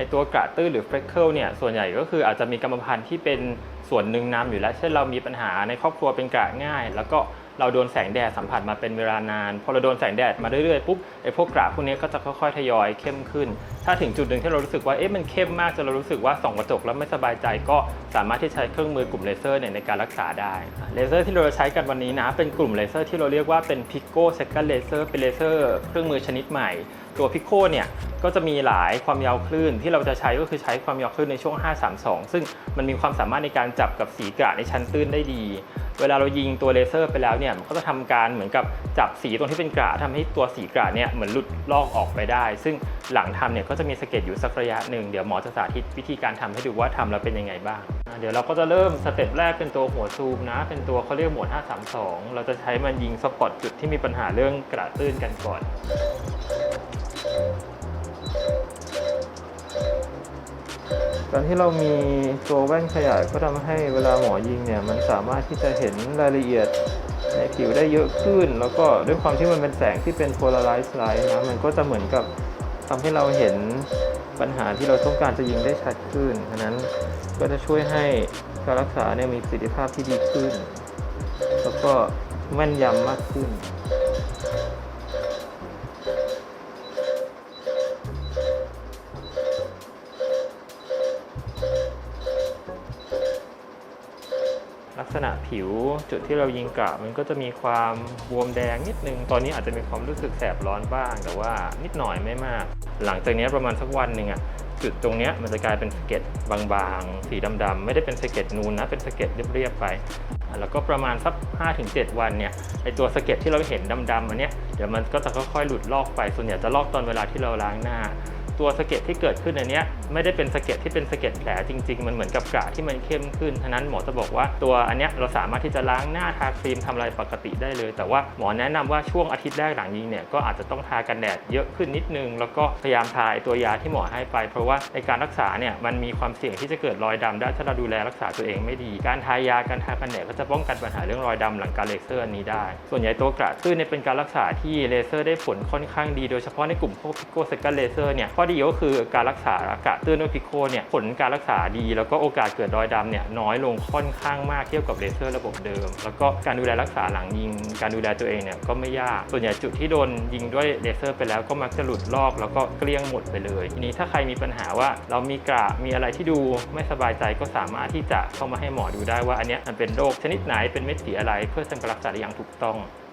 อตัวกระตื้อหรือเฟรเคิลเนี่ยส่วนใหญ่ก็คืออาจจะมีกรรมพันธุ์ที่เป็นส่วนหนึ่งนำอยู่แล้ว เช่นเรามีปัญหาในครอบครัวเป็นกระง่าย แล้วก็ เราโดนแสงแดดสัมผัสมาเป็นเวลานาน พอเราโดนแสงแดดมาเรื่อยๆปุ๊บไอ้พวกกระพวกนี้ก็จะค่อยๆทยอยเข้มขึ้น ถ้าถึงจุดหนึ่งที่เรารู้สึกว่าเอ๊ะมันเข้มมากจนเรารู้สึกว่าส่องกระจกแล้วไม่สบายใจก็สามารถที่ใช้เครื่องมือกลุ่มเลเซอร์เนี่ยในการรักษาได้เลเซอร์ที่เราจะใช้กันวันนี้นะเป็นกลุ่มเลเซอร์ที่เราเรียกว่าเป็น Pico Second Laser เป็นเลเซอร์เครื่องมือชนิดใหม่ตัว Pico เนี่ยก็จะมีหลายความยาวคลื่นที่เราจะใช้ก็คือใช้ความยาวคลื่นในช่วง 532 ซึ่งมันมีความสามารถในการจับกับสีกระในชั้นตื้นได้ดี เวลาเรายิงตัวเลเซอร์ไปแล้วเนี่ยมันก็จะทำการเหมือนกับจับสีตรงที่เป็นกระทำให้ตัวสีกระเนี่ยเหมือนหลุดลอกออกไปได้ ซึ่งหลังทำเนี่ยก็จะมีสะเก็ดอยู่สักระยะหนึ่งเดี๋ยวหมอจะสาธิตวิธีการทำให้ดูว่าทำแล้วเป็นยังไงบ้าง เดี๋ยวเราก็จะเริ่มสเต็ปแรกเป็นตัวหัวซูมนะ เป็นตัวเขาเรียกหมด532 เราจะใช้มันยิงสปอตจุดที่มีปัญหาเรื่องกระตื้นกันก่อน การที่เรามีตัวแว่นขยายก็ทำให้เวลาหมอยิงเนี่ยมันสามารถที่จะเห็นรายละเอียดในผิวได้เยอะขึ้น แล้วก็ด้วยความที่มันเป็นแสงที่เป็น polarized light นะมันก็จะเหมือนกับทำให้เราเห็นปัญหาที่เราต้องการจะยิงได้ชัดขึ้นฉะนั้นก็จะช่วยให้การรักษาเนี่ยมีประสิทธิภาพที่ดีขึ้น แล้วก็แม่นยำมากขึ้น ลักษณะผิวจุดที่เรายิงกระมันก็จะมีความบวมแดงนิดนึง ตอนนี้อาจจะมีความรู้สึกแสบร้อนบ้าง แต่ว่านิดหน่อยไม่มาก หลังจากนี้ประมาณสักวันหนึ่งอะจุดตรงนี้มันจะกลายเป็นสะเก็ดบางๆ สีดำๆ ไม่ได้เป็นสะเก็ดนูนนะ เป็นสะเก็ดเรียบๆไป แล้วก็ประมาณสัก 5-7 วันเนี่ย ไอตัวสะเก็ดที่เราเห็นดำๆอันเนี้ย เดี๋ยวมันก็จะค่อยๆ หลุดลอกไป ส่วนใหญ่จะลอกตอนเวลาที่เราล้างหน้า ตัวสะเก็ดที่เกิดขึ้นอันเนี้ย ไม่ได้เป็นสะเก็ดที่เป็นสะเก็ดแผลจริง ๆ มันเหมือนกับกระที่มันเข้มขึ้นฉะนั้นหมอจะบอกว่าตัวอันเนี้ยเราสามารถที่จะล้างหน้าทาครีมทำอะไรปกติได้เลย แต่ว่าหมอแนะนำว่าช่วงอาทิตย์แรกหลังยิงเนี่ยก็อาจจะต้องทากันแดดเยอะขึ้นนิดนึง แล้วก็พยายามทาตัวยาที่หมอให้ไป เพราะว่าในการรักษาเนี่ยมันมีความเสี่ยงที่จะเกิดรอยดำได้ถ้าเราดูแลรักษาตัวเองไม่ดี การทายาการทากันแดดก็จะป้องกันปัญหาเรื่องรอยดำหลังการเลเซอร์อันนี้ได้ ส่วนใหญ่ตัวกระตื้นเนี่ยเป็นการรักษาที่เลเซอร์ได้ผลค่อนข้างดี โดยเฉพาะในกลุ่มพวกพิโกเซกันเลเซอร์เนี่ยข้อดีก็คือการรักษากระตื้นด้วยพิโคเนี่ยผลการรักษาดี แล้วก็โอกาสเกิดรอยดำเนี่ยน้อยลงค่อนข้างมากเทียบกับเลเซอร์ระบบเดิม แล้วก็การดูแลรักษาหลังยิง การดูแลตัวเองเนี่ยก็ไม่ยาก ส่วนใหญ่จุดที่โดนยิงด้วยเลเซอร์ไปแล้วก็มักจะหลุดลอกแล้วก็เกลี้ยงหมดไปเลย ทีนี้ถ้าใครมีปัญหาว่าเรามีกระมีอะไรที่ดูไม่สบายใจก็สามารถที่จะเข้ามาให้หมอดูได้ว่าอันเนี้ยมันเป็นโรคชนิดไหนเป็นเม็ดสีอะไร เพื่อทำการรักษาได้อย่างถูกต้อง